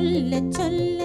சொல்ல சொல்ல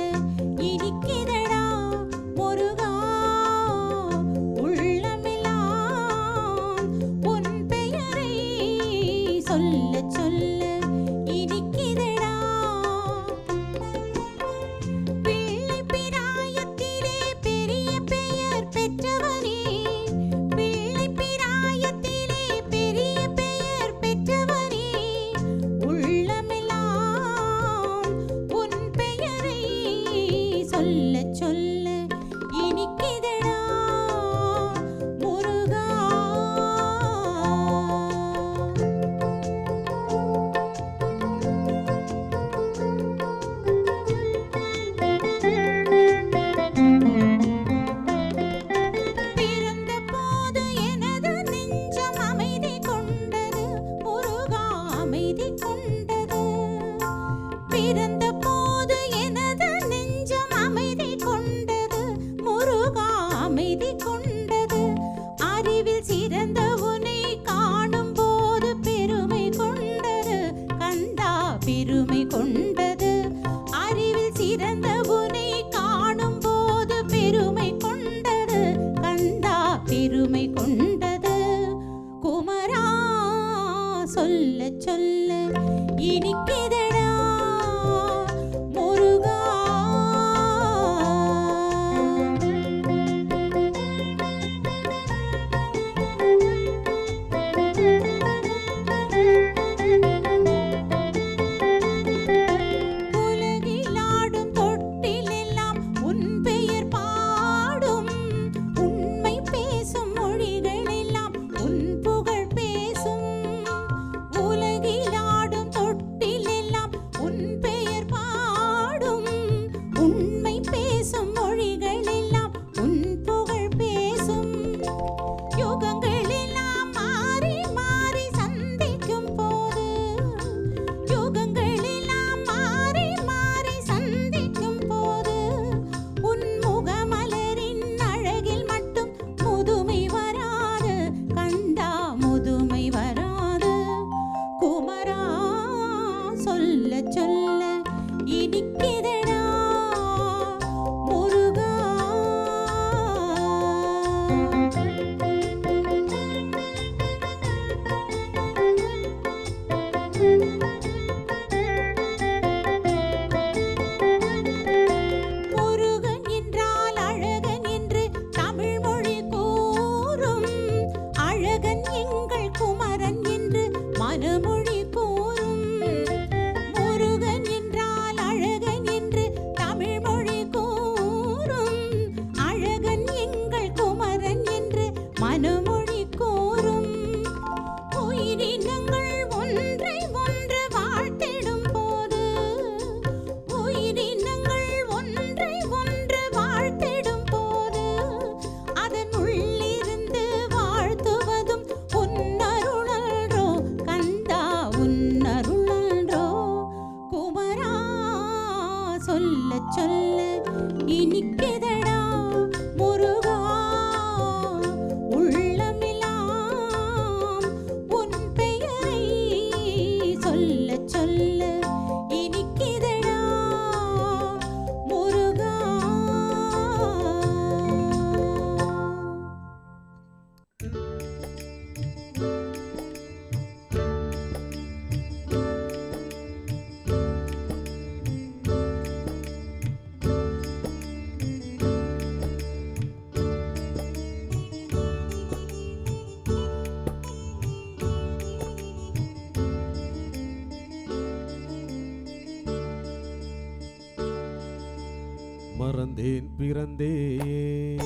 மறந்தேன் பிறந்தேன்.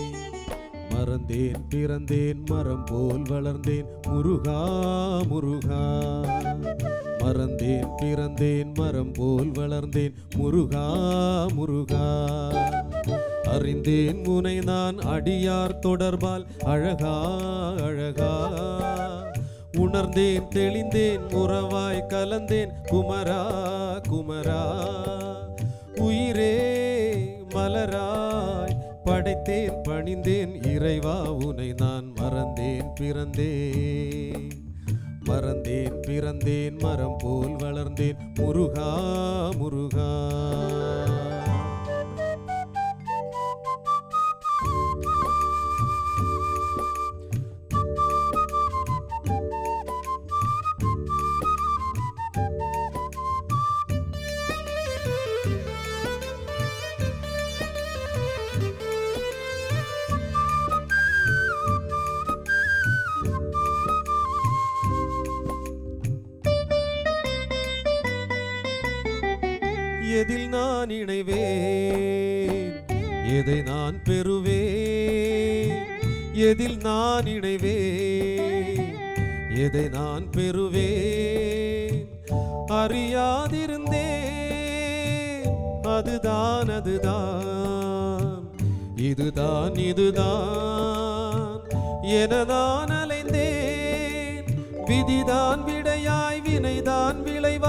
மறந்தேன் பிறந்தேன் மரம் போல் வளர்ந்தேன். முருகா முருகா. மறந்தேன் பிறந்தேன் மரம் போல் வளர்ந்தேன். முருகா முருகா. அறிந்தேன் உனை நான் அடியார் தொடர்பால். அழகா அழகா. உணர்ந்தேன் தெளிந்தேன் உறவாய் கலந்தேன். குமரா குமரா. உயிரே மலராய் படைத்தேன் பணிந்தேன். இறைவா உனை நான் மறந்தேன் பிறந்தேன். மறந்தேன் பிறந்தேன். மரம் போல் வளர்ந்தேன். முருகா முருகா. நான் இணைவேன். எதை நான் பெறுவேன்? எதில் நான் இணைவேன்? எதை நான் பெறுவேன்? அறியாதிருந்தேன். அதுதான் அதுதான். இதுதான் இதுதான். என நான் அலைந்தேன். விதிதான் விடையாய் வினைதான் விளைவாய்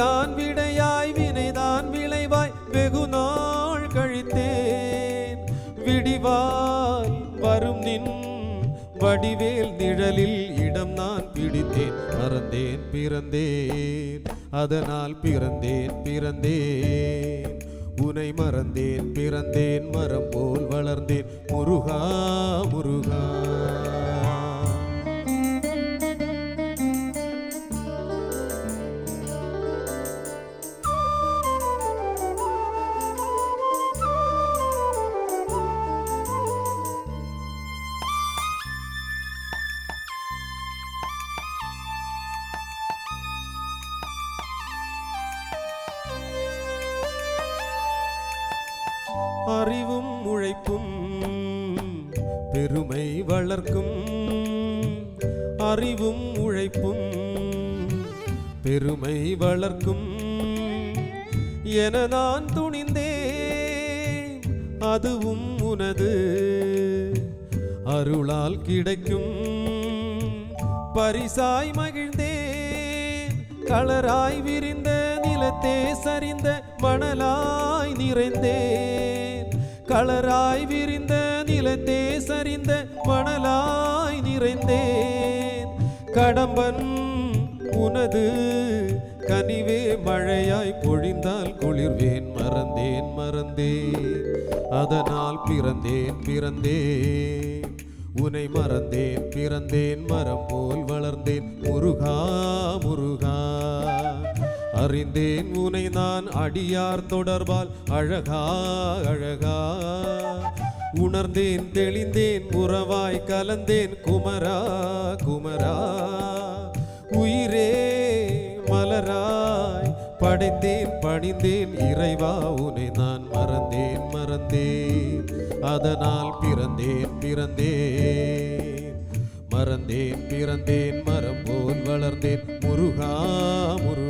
வினைதான் விடையாய் வினைதான் விளைவாய் வெகு நாள் கழித்தேன். விடிவாய் வரும் நின் வடிவேல் நிழலில் இடம் நான் பிடித்தேன். மறந்தேன் பிறந்தேன். அதனால் பிறந்தேன் பிறந்தேன். உனை மறந்தேன் பிறந்தேன். மரம் போல் வளர்ந்தேன். முருகா முருகா. அறிவும் உழைப்பும் பெருமை வளர்க்கும். அறிவும் உழைப்பும் பெருமை வளர்க்கும். என நான் துணிந்தேன் அதுவும் உனது. அருளால் கிடைக்கும். பரிசாய் மகிழ்ந்தேன் களராய் விரிந்த நிலத்தே சரிந்த மணலாய் நிறைந்தேன். களராய் விரிந்த நிலத்தே சரிந்த மணலாய் நிறைந்தேன். கடம்பன் உனது கனிவே மழையாய் பொழிந்தால் குளிர்வேன். மறந்தேன் மறந்தேன். அதனால் பிறந்தேன் பிறந்தேன். உனை மறந்தேன் பிறந்தேன். மரம் போல் வளர்ந்தேன். முருகா முருகா. அறிந்தேன் உனை நான் அடியார் தொடர்பால். அழகா அழகா. உணர்ந்தேன் தெளிந்தேன் உறவாய் கலந்தேன். குமரா குமரா. உயிரே மலராய். படைத்தேன் பணிந்தேன். இறைவா உனை நான் மறந்தேன் மறந்தேன். அதனால் பிறந்தேன் பிறந்தேன். மறந்தேன் பிறந்தேன். மரம் போல் வளர்ந்தேன். முருகா முருகா.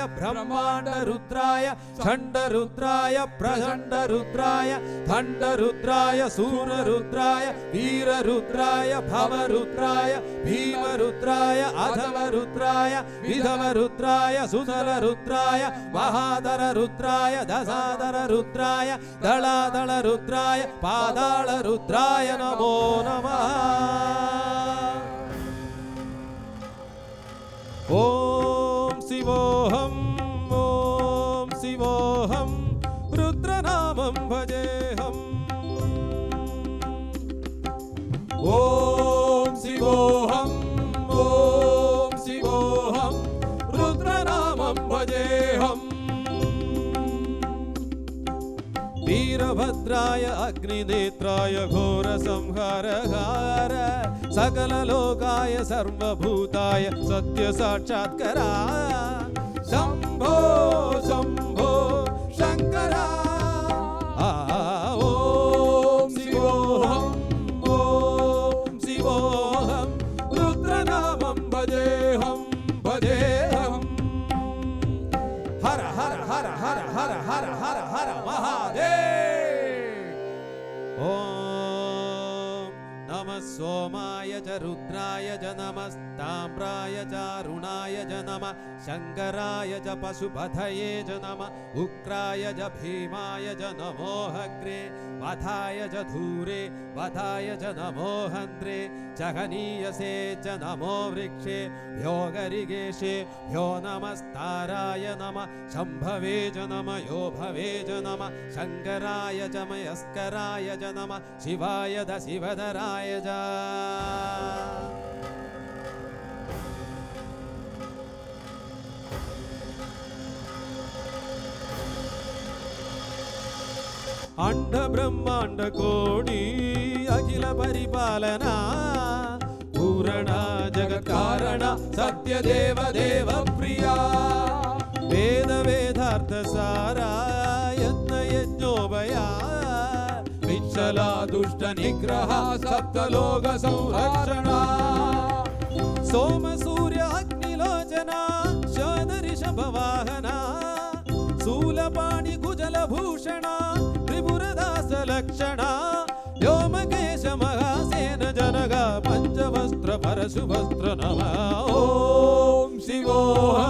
ರುದ್ರಾಯ ಬ್ರಹ್ಮಾಂಡ ರುದ್ರಾಯ ಛಂಡ ರುದ್ರಾಯ ಪ್ರಚಂಡ ರುದ್ರಾಯ ದಂಡ ರುದ್ರಾಯ ಸೂರ ರುದ್ರಾಯ ವೀರ ರುದ್ರಾಯ ಭವ ರುದ್ರಾಯ ಭೀಮ ರುದ್ರಾಯ ಅಧವ ರುದ್ರಾಯ ವಿಧವ ರುದ್ರಾಯ ಸುಧರ ರುದ್ರಾಯ ಮಹಾಧರ ರುದ್ರಾಯ ದಸಾಧರ ರುದ್ರಾಯ ದಳಾದಳ ರುದ್ರಾಯ ಪಾದಾಳ ರುದ್ರಾಯ ನಮೋ ನಮಃ ಓಂ ಶಿವೋಹ ॐ शिवोऽहम् ॐ शिवोऽहं रुद्रनामं भजेऽहम् वीरभद्राय अग्निनेत्राय घोरसंहारहार सकललोकाय सर्वभूताय सत्यसाक्षात्करा शम्भो नमस्ताम्राय च अरुणाय च नमः शङ्कराय च पशुपथये च नमः उग्राय च भीमाय च नमो हग्रे वधाय च धूरे वधाय च नमो हन्त्रे जघनीयसे च नमो वृक्षे भ्यो गरिगेशे नमस्ताराय नमः शम्भवे च नम यो भवे च नमः शङ्कराय च मयस्कराय च नमः शिवाय द शिवधराय च అండ బ్రహ్మాండ కోడి అఖిల పరిపాలన పూరణ జగత్కారణ సత్యదేవ దేవ ప్రియా వేద వేదార్థ సారా యత్న యజ్ఞోభయా విచ్చలా దుష్ట నిగ్రహ సప్తలోక సంహర్షణ సోమ సూర్య అగ్నిలోచన శోధ రిషభ వాహన శూలపాణి కుజల భూషణ व्यासलक्षणा व्योमकेशमहासेन पंचवस्त्र परशुवस्त्र नम। ओ शिवोः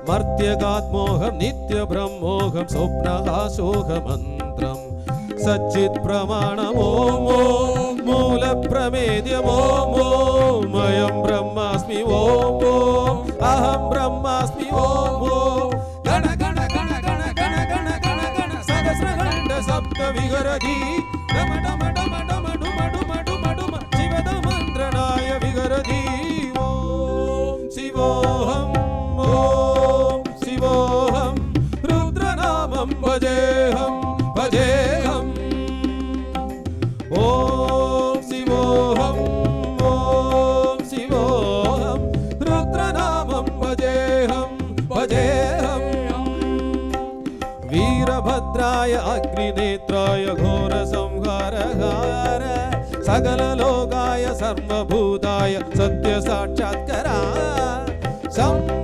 निष्त्रपञ्चादिनिष्कळङ्गोह निजपूर्णबोधहंसम् मर्त्यगात्मोहं नित्यब्रह्मोहं स्वप्नहासोहमन्त्रम् सच्चित्प्रमाणमो मो मूलप्रमेद्यमो मो मयं ब्रह्मास्मि ॐ ॐ अहं ब्रह्मास्मि ॐ ॐ गण गण गण गण गण गण गण गण सहस्रखण्ड सप्त सकललोकाय सर्वभूताय सत्यसाक्षात्करा शम्भो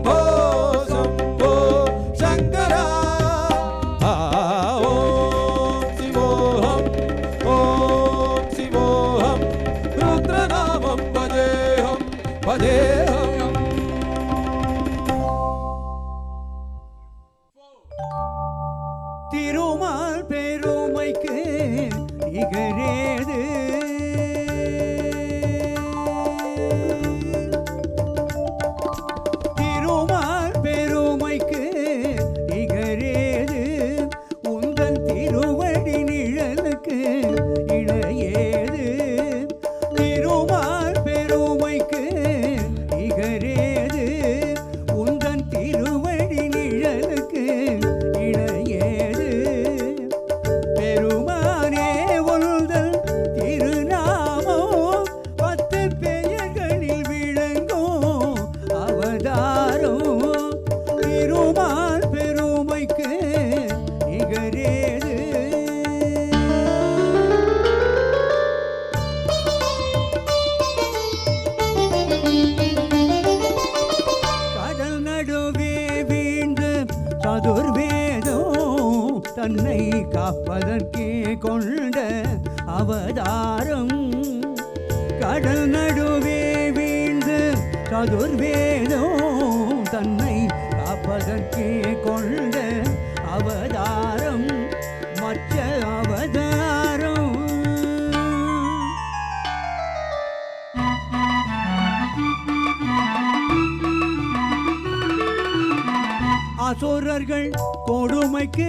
அசுரர்கள் கொடுமைக்கு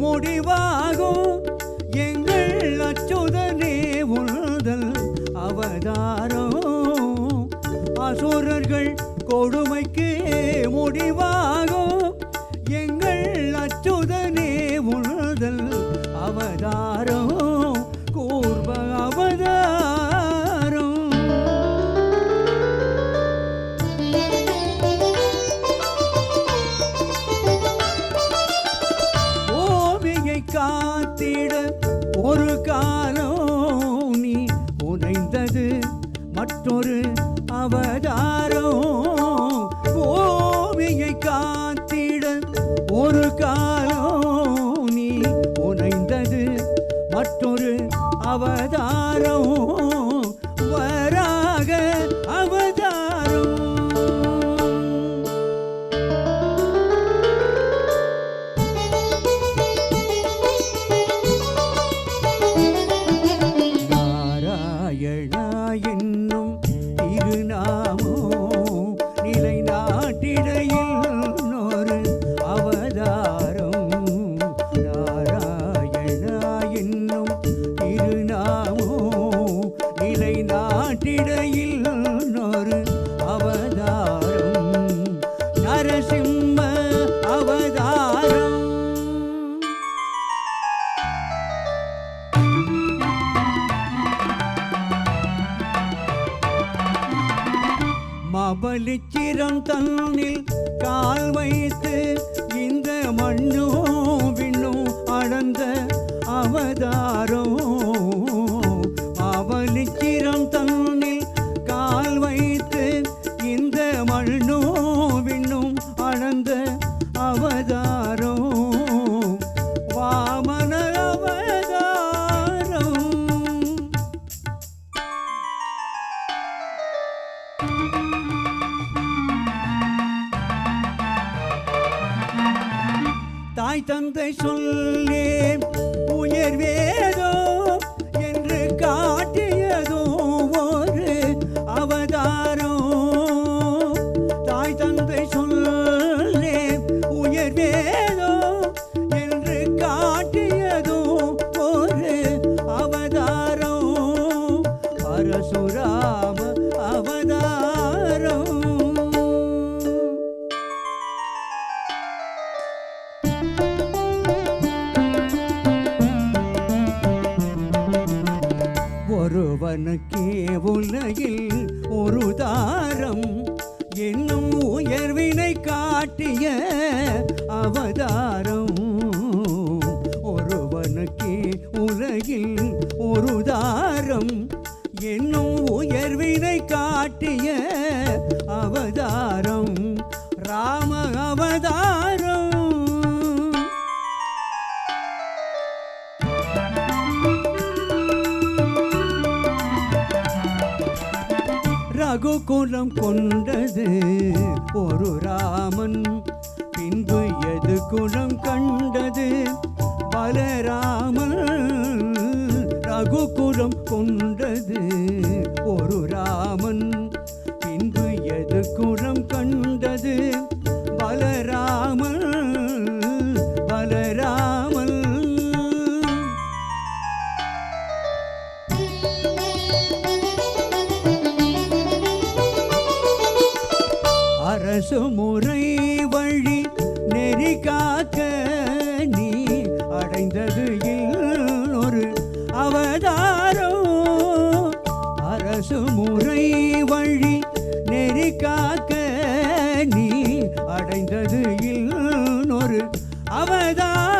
முடிவாகும். எங்கள் அச்சுதனே உணர்தல் அவதாரம். அசுரர்கள் கொடுமைக்கு முடிவாகும். கிருபையை கா கபலிச்சிரம் தன்னில் கால் வைத்து இந்த மண்ணோ விண்ணோ அடந்த அவதாரோ சொல்லி உயர்வே ரகுகுலம் கொண்டது. ஒரு ராமன் பின்பு எது குலம் கண்டது? பலராமன் ரகுகுலம் கொண்டது. அரசு முறை வழி நெறி காக்க நீ அடைந்தது இன்னொரு அவதான்